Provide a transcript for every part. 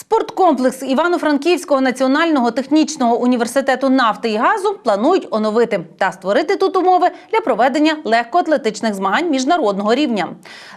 Спорткомплекс Івано-Франківського національного технічного університету нафти і газу планують оновити та створити тут умови для проведення легкоатлетичних змагань міжнародного рівня.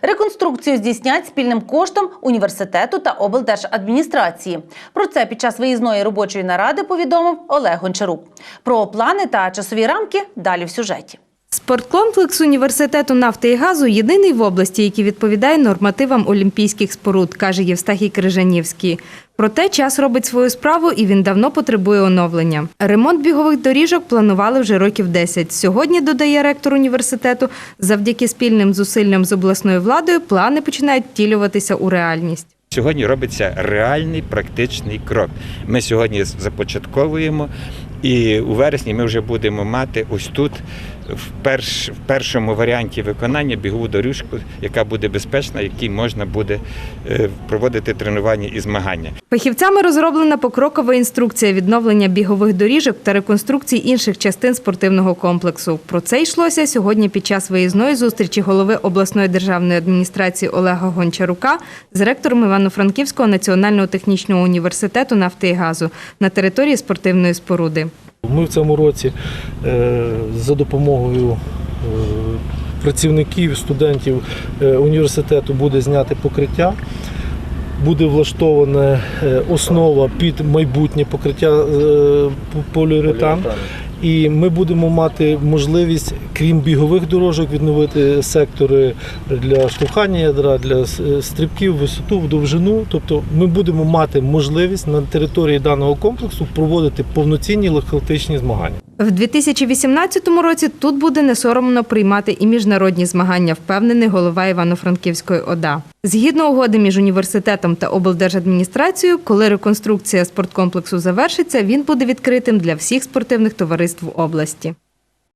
Реконструкцію здійснять спільним коштом університету та облдержадміністрації. Про це під час виїзної робочої наради повідомив Олег Гончарук. Про плани та часові рамки далі в сюжеті. Спорткомплекс університету нафти і газу єдиний в області, який відповідає нормативам олімпійських споруд, каже Євстахій Крижанівський. Проте час робить свою справу і він давно потребує оновлення. Ремонт бігових доріжок планували вже років 10. Сьогодні, додає ректор університету, завдяки спільним зусиллям з обласною владою плани починають втілюватися у реальність. Сьогодні робиться реальний практичний крок. Ми сьогодні започатковуємо, і у вересні ми вже будемо мати ось тут в, перш, в першому варіанті виконання бігову доріжку, яка буде безпечна, якій можна буде е, проводити тренування і змагання. Фахівцями розроблена покрокова інструкція відновлення бігових доріжок та реконструкції інших частин спортивного комплексу. Про це йшлося сьогодні під час виїзної зустрічі голови обласної державної адміністрації Олега Гончарука з ректором Івано-Франківського національного технічного університету нафти і газу на території спортивної споруди. Ми в цьому році е, за допомогою е, працівників, студентів е, університету буде зняти покриття. Буде влаштована основа під майбутнє покриття поліуретан. І ми будемо мати можливість, крім бігових дорожок, відновити сектори для штовхання ядра, для стрибків, висоту, в довжину. Тобто ми будемо мати можливість на території даного комплексу проводити повноцінні легкоатлетичні змагання. В 2018 році тут буде не соромно приймати і міжнародні змагання, впевнений голова Івано-Франківської ОДА. Згідно угоди між університетом та облдержадміністрацією, коли реконструкція спорткомплексу завершиться, він буде відкритим для всіх спортивних товариств області.